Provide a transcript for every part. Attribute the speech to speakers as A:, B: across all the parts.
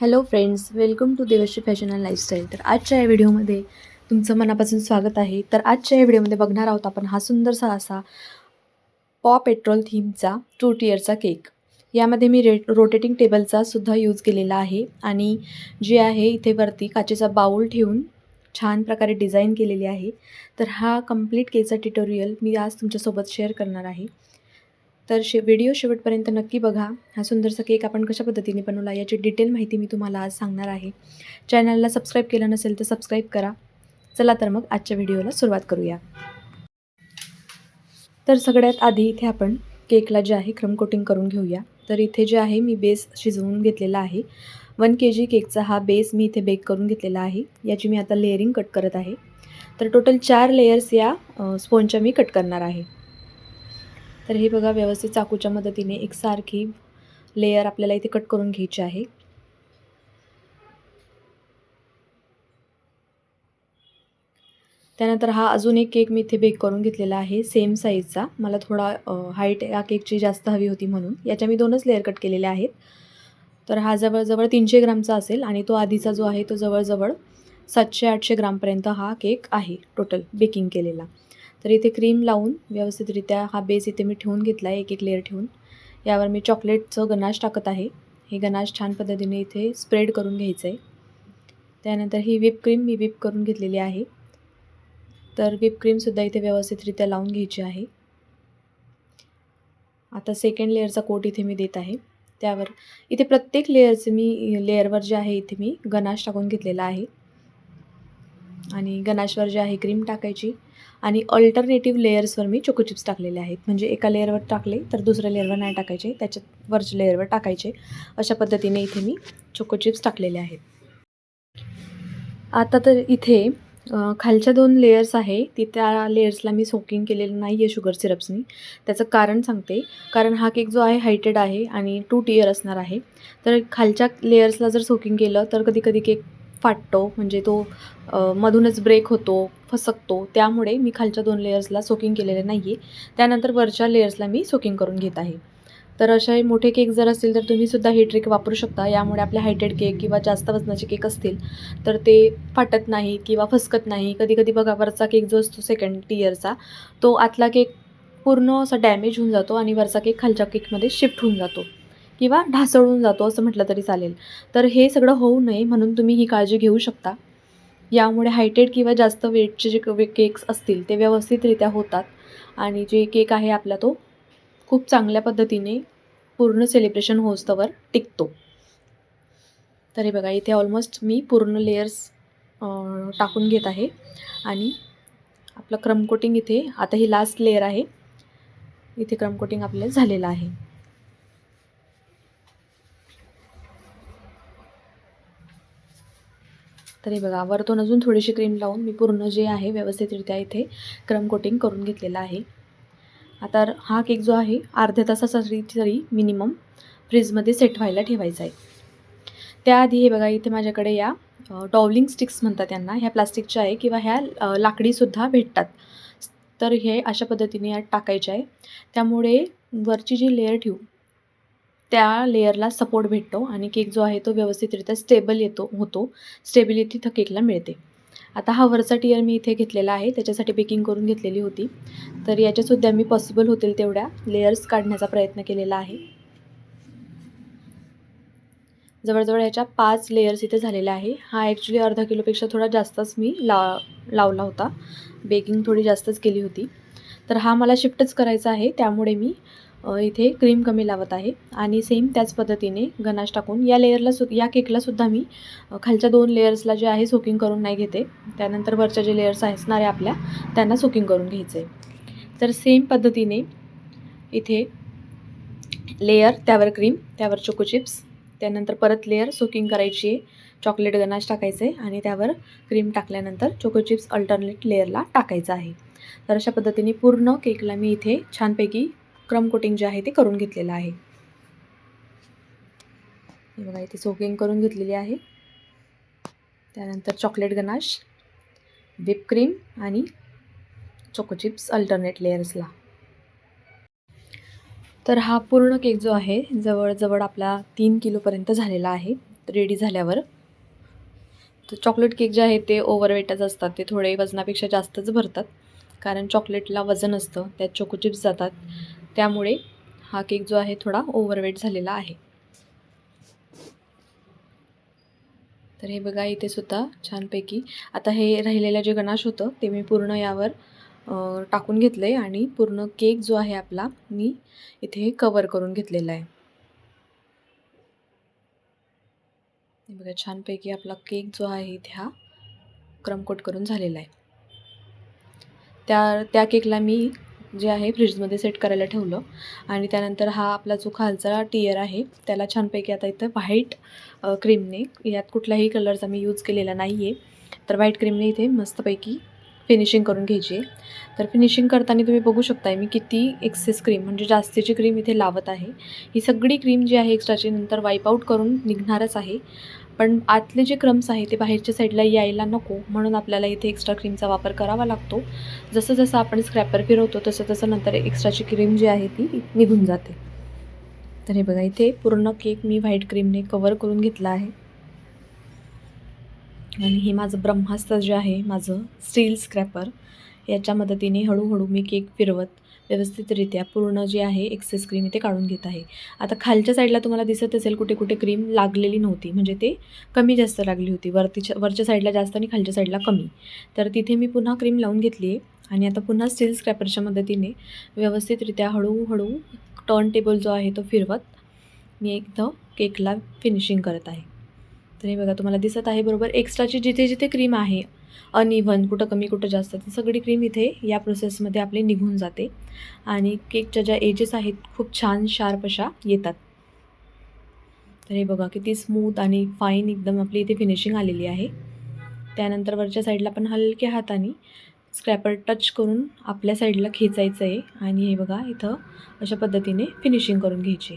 A: Hello friends welcome to Devshree fashion and lifestyle तर आजच्या या व्हिडिओमध्ये तुमचं मनापासून स्वागत आहे. तर आजच्या या व्हिडिओमध्ये बघणार आहोत आपण हा सुंदरसा असा पॉ पेट्रोल थीमचा टू टियरचा केक यामध्ये मी रे रोटेटिंग टेबलचा सुद्धा यूज केलेला आहे आणि जे आहे इथे वरती काचेचा बाऊल ठेवून छान प्रकारे डिझाईन केलेली आहे. तर हा कंप्लीट केकचा ट्युटोरियल मी आज तुमच्यासोबत शेअर करणार आहे. तर शे व्हिडिओ शेवटपर्यंत नक्की बघा. हा सुंदरसा केक आपण कशा पद्धतीने बनवला याची डिटेल माहिती मी तुम्हाला आज सांगणार आहे. चॅनलला सबस्क्राईब केलं नसेल तर सबस्क्राईब करा. चला तर मग आजच्या व्हिडिओला सुरुवात करूया. तर सगळ्यात आधी इथे आपण केकला जे आहे क्रम कोटिंग करून घेऊया. तर इथे जे आहे मी बेस शिजवून घेतलेला आहे. वन के जी केकचा हा बेस मी इथे बेक करून घेतलेला आहे. याची मी आता लेअरिंग कट करत आहे. तर टोटल चार लेयर्स या स्पोनच्या मी कट करणार आहे. तर हे बघा व्यवस्थित चाकूच्या मदतीने एकसारखी लेयर आपल्याला इथे कट करून घ्यायची आहे. त्यानंतर हा अजून एक केक मी इथे बेक करून घेतलेला आहे सेम साईजचा मला थोडा हाईट या केकची जास्त हवी होती म्हणून. याच्या मी दोनच लेअर कट केलेल्या आहेत. तर हा जवळजवळ तीनशे ग्रामचा असेल आणि तो आधीचा जो आहे तो जवळजवळ सातशे आठशे ग्रामपर्यंत हा केक आहे टोटल बेकिंग केलेला. तर इथे क्रीम लावून व्यवस्थितरित्या हा बेस इथे मी ठेवून घेतला आहे एक एक लेअर ठेवून. यावर मी चॉकलेटचं गनाश टाकत आहे. हे गनाश छान पद्धतीने इथे स्प्रेड करून घ्यायचं आहे त्यानंतर ही व्हिप क्रीम मी व्हिप करून घेतलेली आहे. तर व्हिप क्रीमसुद्धा इथे व्यवस्थितरित्या लावून घ्यायची आहे. आता सेकंड लेअरचा कोट इथे मी देत आहे. त्यावर इथे प्रत्येक लेअरचे मी लेअरवर जे आहे इथे मी गनाश टाकून घेतलेला आहे. आणि गनाशवर जे आहे क्रीम टाकायची. आणि अल्टरनेटिव्ह लेयर्सवर मी चोको चिप्स टाकलेले आहेत. म्हणजे एका लेअरवर टाकले तर दुसऱ्या लेअरवर नाही टाकायचे. त्याच्यात वरच्या लेअरवर टाकायचे. अशा पद्धतीने इथे मी चोको चिप्स टाकलेले आहेत. आता तर इथे खालच्या दोन लेयर्स आहे. ती त्या लेयर्सला मी सोकिंग केलेलं नाही आहे शुगर सिरप्सनी त्याचं कारण सांगते. कारण हा केक जो आहे हायटेड आहे आणि टू टियर असणार आहे. तर खालच्या लेयर्सला जर सोकिंग केलं तर कधी कधी केक फाटतो म्हणजे तो मधूनच ब्रेक होतो फसकतो. त्यामुळे मी खालच्या दोन लेयर्सला सोकिंग केलेले नाही आहे त्यानंतर वरच्या लेयर्सला मी सोकिंग करून घेत आहे. तर असे मोठे केक जर असतील तर तुम्हीसुद्धा ही ट्रिक वापरू शकता. यामुळे आपले हायटेड केक किंवा जास्त वजनाचे केक असतील तर ते फाटत नाही किंवा फसकत नाही. कधी कधी बघा वरचा केक जो असतो सेकंड टियरचा तो आतला केक पूर्ण असा डॅमेज होऊन जातो आणि वरचा केक खालच्या केकमध्ये शिफ्ट होऊन जातो. किंवा ढासळून जातो असं म्हटलं तरी चालेल. तर हे सगळं होऊ नये म्हणून तुम्ही ही काळजी घेऊ शकता. यामुळे हायटेड किंवा जास्त वेटचे जे केक्स असतील ते व्यवस्थितरित्या होतात. आणि जे केक आहे आपला तो खूप चांगल्या पद्धतीने पूर्ण सेलिब्रेशन होस्तवर टिकतो. तर हे बघा इथे ऑलमोस्ट मी पूर्ण लेयर्स टाकून घेत आहे. आणि आपलं क्रमकोटिंग इथे आता ही लास्ट लेअर आहे. इथे क्रमकोटिंग आपलं झालेलं आहे. तरी बघा वरतून अजून थोडीशी क्रीम लावून मी पूर्ण जे आहे व्यवस्थितरित्या इथे क्रम कोटिंग करून घेतलेलं आहे. आता हा केक जो आहे अर्ध्या तासासाठी तरी मिनिमम फ्रीजमध्ये सेट व्हायला ठेवायचा आहे. त्याआधी हे बघा इथे माझ्याकडे या डॉवलिंग स्टिक्स म्हणतात त्यांना ह्या प्लास्टिकच्या आहे किंवा ह्या लाकडीसुद्धा भेटतात. तर हे अशा पद्धतीने यात टाकायचे आहे. त्यामुळे वरची जी लेअर ठेवू त्या लेअरला सपोर्ट भेटतो आणि केक जो आहे तो व्यवस्थितरित्या स्टेबल येतो होतो. स्टेबिलिटी त्या केकला मिळते. आता हा वरचा टियर मी इथे घेतलेला आहे. त्याच्यासाठी बेकिंग करून घेतलेली होती. तर याच्यासुद्धा मी पॉसिबल होतील तेवढ्या लेयर्स काढण्याचा प्रयत्न केलेला आहे. जवळजवळ याच्या पाच लेयर्स इथे झालेल्या आहे. हा ॲक्च्युली अर्धा किलोपेक्षा थोडा जास्तच मी ला लावला होता. बेकिंग थोडी जास्तच केली होती. तर हा मला शिफ्टच करायचा आहे. त्यामुळे मी इथे क्रीम कमी लावत आहे. आणि सेम त्याच पद्धतीने गनाश टाकून या लेअरला सु या केकलासुद्धा मी खालच्या दोन लेयर्सला जे आहे सुकिंग करून नाही घेते. त्यानंतर वरच्या जे लेयर्स असणारे आपल्या त्यांना सुकिंग करून घ्यायचं आहे तर सेम पद्धतीने इथे लेयर त्यावर क्रीम त्यावर चोको चिप्स त्यानंतर परत लेअर सुकिंग करायची आहे. चॉकलेट गनाश टाकायचं आहे आणि त्यावर क्रीम टाकल्यानंतर चोको चिप्स अल्टरनेट लेअरला टाकायचं आहे. तर अशा पद्धतीने पूर्ण केकला मी इथे छानपैकी क्रम कोटिंग जे आहे ते करून घेतलेलं आहे. हे बघा इथे सोकिंग करून घेतलेली आहे. त्यानंतर चॉकलेट गनाश व्हिप क्रीम आणि चोको चिप्स अल्टरनेट लेयर्सला. तर हा पूर्ण केक जो आहे जवळजवळ आपला तीन किलोपर्यंत झालेला आहे रेडी झाल्यावर. तर चॉकलेट केक जे आहे ते ओव्हरवेटच असतात ते थोडे वजनापेक्षा जास्तच भरतात. कारण चॉकलेटला वजन असतं त्यात चोको चिप्स जातात. त्यामुळे हा केक जो आहे थोडा ओव्हरवेट झालेला आहे. तर हे बघा इथे सुद्धा छानपैकी आता हे राहिलेलं जे गणाश होतं ते मी पूर्ण यावर टाकून घेतलं आहे आणि पूर्ण केक जो आहे आपला मी इथे कवर करून घेतलेला आहे. हे बघा छानपैकी आपला केक जो आहे इथे हा क्रमकोट करून झालेला आहे. त्या त्या केकला मी जे आहे फ्रीजमध्ये सेट करायला ठेवलं. आणि त्यानंतर हा आपला जो खालचा टियर आहे त्याला छानपैकी आता इथं व्हाईट क्रीमने यात कुठलाही कलरचा मी यूज केलेला नाही आहे तर व्हाईट क्रीमने इथे मस्तपैकी फिनिशिंग करून घ्यायची आहे. तर फिनिशिंग करताना तुम्ही बघू शकताय मी किती एक्सेस क्रीम म्हणजे जास्तीची क्रीम इथे लावत आहे. ही सगळी क्रीम जी आहे एक्स्ट्राची नंतर वाईप आऊट करून निघणारच आहे. पण आतले जे क्रम्स आहे ते बाहेरच्या साईडला यायला नको. म्हणून आपल्याला इथे एक्स्ट्रा क्रीमचा वापर करावा लागतो. जसं जसं आपण स्क्रॅपर फिरवतो तसं तसं नंतर एक्स्ट्राची क्रीम जी आहे ती निघून जाते. तर हे बघा इथे पूर्ण केक मी व्हाईट क्रीमने कवर करून घेतला आहे. आणि हे माझं ब्रह्मास्त्र जे आहे माझं स्टील स्क्रॅपर याच्या मदतीने हळूहळू मी केक फिरवत व्यवस्थितरित्या पूर्ण जी आहे एक्सेस क्रीम इथे काढून घेत आहे. आता खालच्या साईडला तुम्हाला दिसत असेल कुठे कुठे क्रीम लागलेली नव्हती. म्हणजे ते कमी जास्त लागली होती. वरतीच्या वरच्या साईडला जास्त आणि खालच्या साईडला कमी. तर तिथे मी पुन्हा क्रीम लावून घेतली आहे आणि आता पुन्हा स्टील स्क्रॅपरच्या मदतीने व्यवस्थितरित्या हळूहळू टर्न टेबल जो आहे तो फिरवत मी एकदम केकला फिनिशिंग करत आहे. तर हे बघा तुम्हाला दिसत आहे बरोबर. एक्स्ट्राची जिथे जिथे क्रीम आहे अनइव्हन कुठं कमी कुठं जास्त ती सगळी क्रीम इथे या प्रोसेसमध्ये आपली निघून जाते. आणि केकच्या ज्या एजेस आहेत खूप छान शार्प अशा येतात. तर हे बघा किती स्मूथ आणि फाईन एकदम आपली इथे फिनिशिंग आलेली आहे. त्यानंतर वरच्या साईडला पण हलक्या हाताने स्क्रॅपर टच करून आपल्या साईडला खेचायचं आहे आणि हे बघा इथं अशा पद्धतीने फिनिशिंग करून घ्यायची.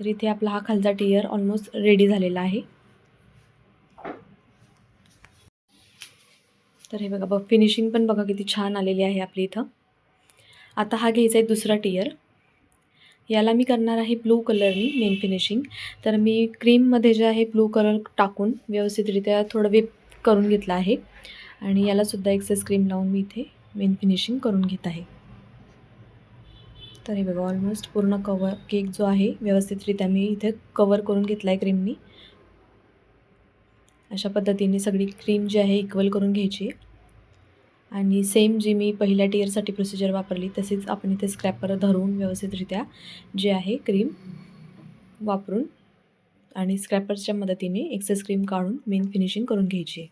A: तर इथे आपला हा खालचा टियर ऑलमोस्ट रेडी झालेला आहे. तर हे बघा बघ फिनिशिंग पण बघा किती छान आलेली आहे आपली इथं. आता हा घ्यायचा आहे दुसरा टियर याला मी करणार आहे ब्लू कलरनी मेन फिनिशिंग तर मी क्रीममध्ये जे आहे ब्लू कलर टाकून व्यवस्थितरित्या थोडं विप करून घेतलं आहे. आणि यालासुद्धा एक्सेस क्रीम लावून मी इथे मेन फिनिशिंग करून घेत आहे. तर हे बघा ऑलमोस्ट पूर्ण कवर केक जो आहे व्यवस्थितरित्या मी इथे कवर करून घेतला आहे क्रीमनी अशा पद्धतीने सगळी क्रीम जी आहे इक्वल करून घ्यायची. आणि सेम जी मी पहिल्या टिअरसाठी प्रोसिजर वापरली तसेच आपण इथे स्क्रॅपर धरून व्यवस्थितरित्या जे आहे क्रीम वापरून आणि स्क्रॅपर्सच्या मदतीने एक्सेस क्रीम काढून मेन फिनिशिंग करून घ्यायची.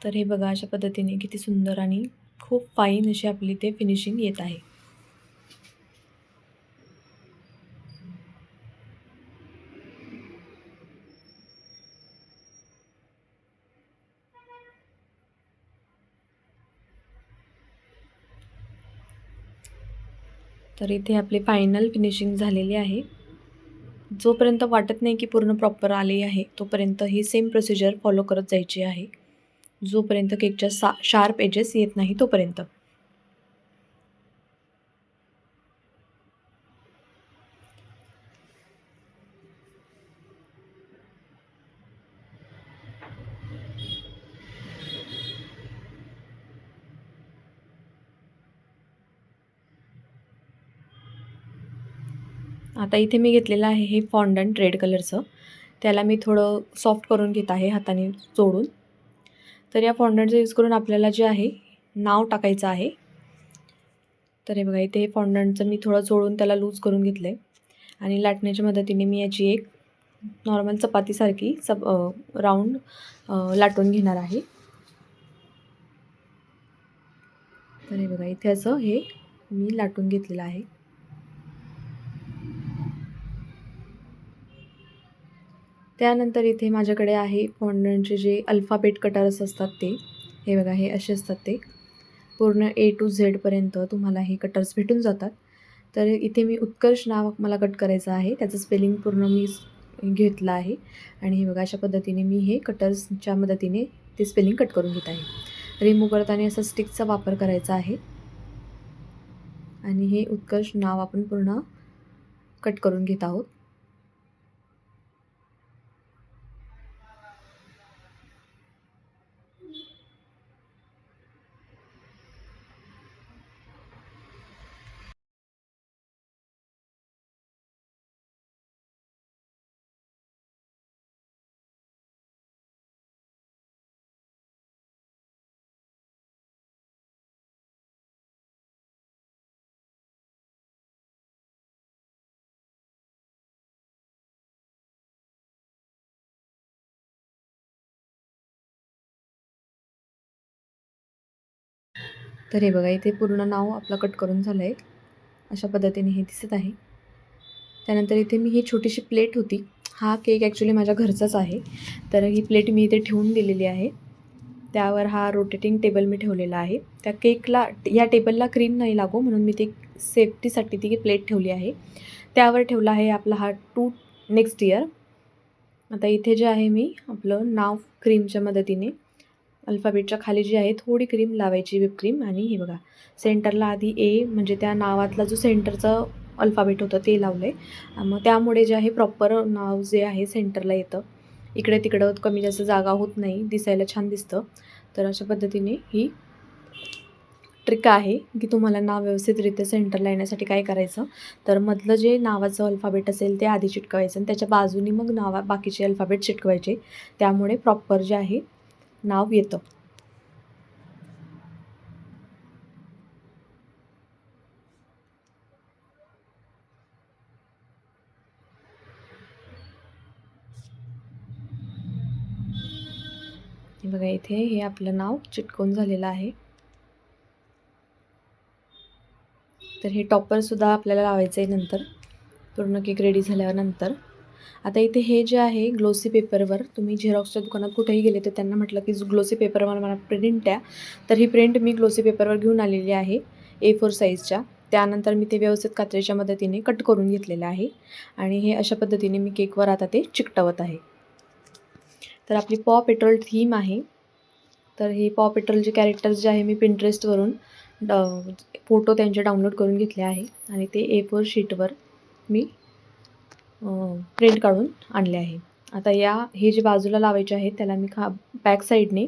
A: तर हे बघा अशा पद्धतीने किती सुंदर आणि खूप फाईन अशी आपली ते फिनिशिंग येत आहे. तर इथे आपली फायनल फिनिशिंग झालेली आहे. जोपर्यंत वाटत नाही की पूर्ण प्रॉपर आले आहे तोपर्यंत ही सेम प्रोसिजर फॉलो करत जायची आहे. जोपर्यंत केकच्या सा शार्प एजेस येत नाही तोपर्यंत. आता इथे मी घेतलेलं आहे हे फॉन्डंट रेड कलरचं त्याला मी थोडं सॉफ्ट करून घेत आहे हाताने चोडून तर या फॉन्डंटचा यूज करून आपल्याला जे आहे नाव टाकायचं आहे. तर हे बघा इथे फॉन्डंटचं मी थोडं चोळून त्याला लूज करून घेतलं आहे आणि लाटण्याच्या मदतीने मी याची एक नॉर्मल चपातीसारखी सब राऊंड लाटून घेणार आहे. तर हे बघा इथे असं हे मी लाटून घेतलेलं आहे. त्यानंतर इथे माझ्याकडे आहे फॉन्डंटचे जे अल्फाबेट कटर्स असतात ते. हे बघा हे असे असतात ते. पूर्ण ए टू झेडपर्यंत तुम्हाला हे कटर्स भेटून जातात. तर इथे मी उत्कर्ष नाव मला कट करायचं आहे. त्याचं स्पेलिंग पूर्ण मी घेतलं आहे. आणि हे बघा अशा पद्धतीने मी हे कटर्सच्या मदतीने ते स्पेलिंग कट करून घेत आहे. रिमूव्ह करताना असं स्टिकचा वापर करायचा आहे. आणि हे उत्कर्ष नाव आपण पूर्ण कट करून घेत आहोत. तर हे बघा इथे पूर्ण नाव आपलं कट करून झालं आहे. अशा पद्धतीने हे दिसत आहे. त्यानंतर इथे मी ही छोटीशी प्लेट होती. हा केक ॲक्च्युली माझ्या घरचाच आहे. तर ही प्लेट मी इथे ठेवून दिलेली आहे. त्यावर हा रोटेटिंग टेबल मी ठेवलेला आहे. त्या केकला या टेबलला क्रीम नाही लागो म्हणून मी ते सेफ्टीसाठी ती प्लेट ठेवली आहे. त्यावर ठेवला आहे आपला हा टू नेक्स्ट इयर आता इथे जे आहे मी आपलं नाव क्रीमच्या मदतीने अल्फाबेटच्या खाली जी आहे थोडी क्रीम लावायची विप क्रीम आणि हे बघा सेंटरला आधी ए म्हणजे त्या नावातला जो सेंटरचं अल्फाबेट होतं ते लावलं आहे मग त्यामुळे जे आहे प्रॉपर नाव जे आहे सेंटरला येतं. इकडे तिकडं कमी जास्त जागा होत नाही दिसायला छान दिसतं. तर अशा पद्धतीने ही ट्रिक आहे की तुम्हाला नाव व्यवस्थितरित्या सेंटरला येण्यासाठी काय करायचं. तर मधलं जे नावाचं अल्फाबेट असेल ते आधी चिटकवायचं. आणि त्याच्या बाजूनी मग नावा बाकीचे अल्फाबेट चिटकवायचे. त्यामुळे प्रॉपर जे आहे नाव येतं. बघा इथे हे आपलं नाव चिटकून झालेलं आहे. तर हे टॉपर सुद्धा आपल्याला लावायचं आहे नंतर. पूर्ण केक रेडी झाल्यानंतर. आता इथे हे जे आहे ग्लोसी पेपरवर तुम्ही झेरॉक्सच्या दुकानात कुठेही गेले तर त्यांना म्हटलं की ग्लोसी पेपरवर मला प्रिंट द्या. तर ही प्रिंट मी ग्लोसी पेपरवर घेऊन आलेली आहे ए फोर साईजच्या त्यानंतर मी ते व्यवस्थित कात्रीच्या मदतीने कट करून घेतलेलं आहे. आणि हे अशा पद्धतीने मी केकवर आता ते चिकटवत आहे. तर आपली पॉ पेट्रोल थीम आहे. तर हे पॉ पेट्रोलचे कॅरेक्टर्स जे आहे मी पिंटरेस्टवरून फोटो त्यांचे डाउनलोड करून घेतले आहे. आणि ते ए फोर शीटवर मी प्रिंट काढून आणले आहे. आता या हे जे बाजूला लावायचे आहेत त्याला मी खा बॅक साईडने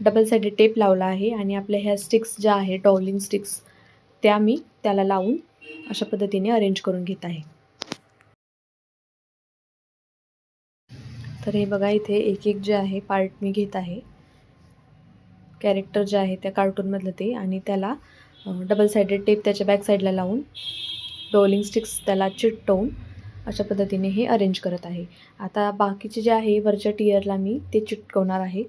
A: डबल साईडेड टेप लावला आहे आणि आपल्या ह्या स्टिक्स ज्या आहे डॉलिंग स्टिक्स त्या मी त्याला लावून अशा पद्धतीने अरेंज करून घेत आहे. तर हे बघा इथे एक एक जे आहे पार्ट मी घेत आहे. कॅरेक्टर जे आहे त्या कार्टूनमधलं ते आणि त्याला डबल साईडेड टेप त्याच्या बॅक साईडला लावून डोलिंग स्टिक्स त्याला चिटवून अशा पद्धतीने हे अरेंज करत आहे. आता बाकीचे जे आहे वरच्या टियरला मी ते चिटकवणार आहे.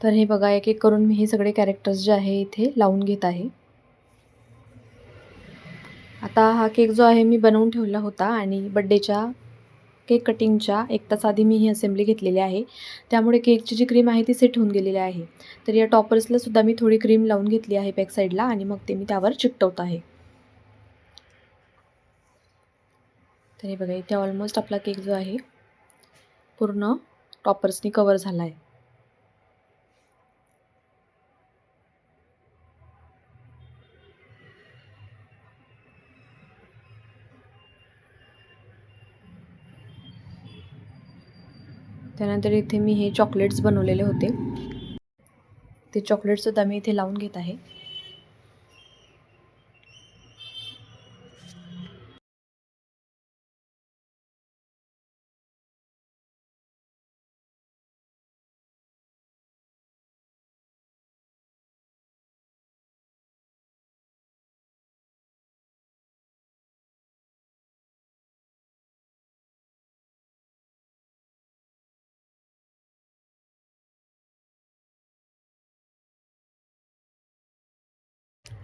A: तर हे बघा एक एक करून मी हे सगळे कॅरेक्टर्स जे आहे इथे लावून घेत आहे. आता हा केक जो आहे मी बनवून ठेवला होता आणि बड्डेच्या केक कटिंगच्या एक तास आधी मी ही असेंब्ली घेतलेली आहे. त्यामुळे केकची जी क्रीम आहे ती सेट होऊन गेलेली आहे. तर या टॉपर्सला सुद्धा मी थोडी क्रीम लावून घेतली आहे बॅक साईडला आणि मग ते मी त्यावर चिकटवत आहे. तर हे बघा इथे ऑलमोस्ट आपला केक जो आहे पूर्ण टॉपर्सनी कवर झाला आहे. त्यानंतर इथे मी हे चॉकलेट्स बनवलेले होते. ते चॉकलेट्ससुद्धा मी इथे लावून घेत आहे.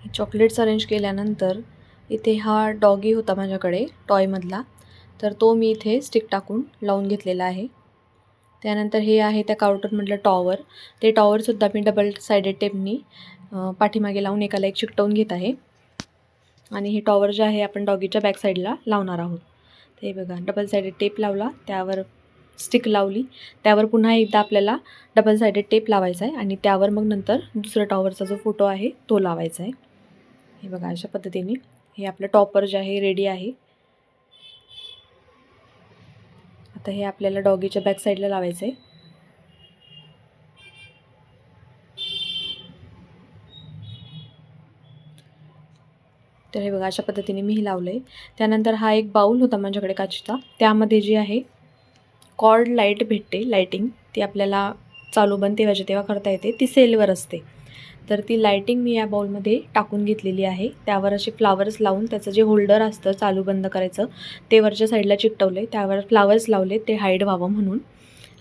A: चॉकलेट्स अरेंज केल्यानंतर इथे हा डॉगी होता माझ्याकडे टॉयमधला. तर तो मी इथे स्टिक टाकून लावून घेतलेला आहे. त्यानंतर हे आहे त्या काउंटरमधलं टॉवर. ते टॉवरसुद्धा मी डबल सायडेड टेपनी पाठीमागे लावून एकाला एक चिकटवून घेत आहे. आणि हे टॉवर जे आहे आपण डॉगीच्या बॅक साईडला लावणार आहोत. ते बघा डबल साईडेड टेप लावला त्यावर स्टिक लावली. त्यावर पुन्हा एकदा आपल्याला डबल साईडेड टेप लावायचा आहे आणि त्यावर मग नंतर दुसरा टॉवरचा जो फोटो आहे तो लावायचा आहे. हे बघा अशा पद्धतीने हे आपलं टॉपर जे आहे रेडी आहे. आता हे आपल्याला डॉगीच्या बॅक साईडला लावायचं आहे. तर हे बघा अशा पद्धतीने मी हे लावलं आहे त्यानंतर हा एक बाऊल होता माझ्याकडे काचेचा. त्यामध्ये जी आहे कॉर्ड लाइट भेटते लाईटिंग ती आपल्याला चालू बंद तेव्हाच्या तेव्हा करता येते. ती सेलवर असते. तर ती लाईटिंग मी या बाउलमध्ये टाकून घेतलेली आहे. त्यावर असे फ्लावर्स लावून त्याचं जे होल्डर असतं चालू बंद करायचं ते वरच्या साईडला चिकटवले त्यावर फ्लावर्स लावले ते हाईड व्हावं म्हणून.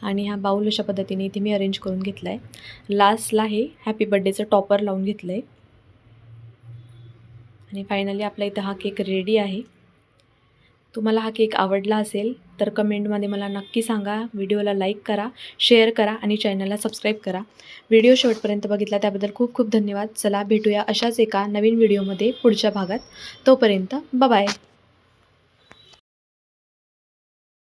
A: आणि हा बाऊल अशा पद्धतीने इथे मी अरेंज करून घेतला आहे लास्टला हे हॅपी बड्डेचं टॉपर लावून घेतलं आहे आणि फायनली आपला इथं हा केक रेडी आहे. तुम्हाला हा केक आवडला असेल तर कमेंटमध्ये मला नक्की सांगा. व्हिडिओला लाईक करा शेअर करा आणि चॅनलला सबस्क्राईब करा. व्हिडिओ शेवटपर्यंत बघितला त्याबद्दल खूप खूप धन्यवाद. चला भेटूया अशाच एका नवीन व्हिडिओमध्ये पुढच्या भागात. तोपर्यंत बाय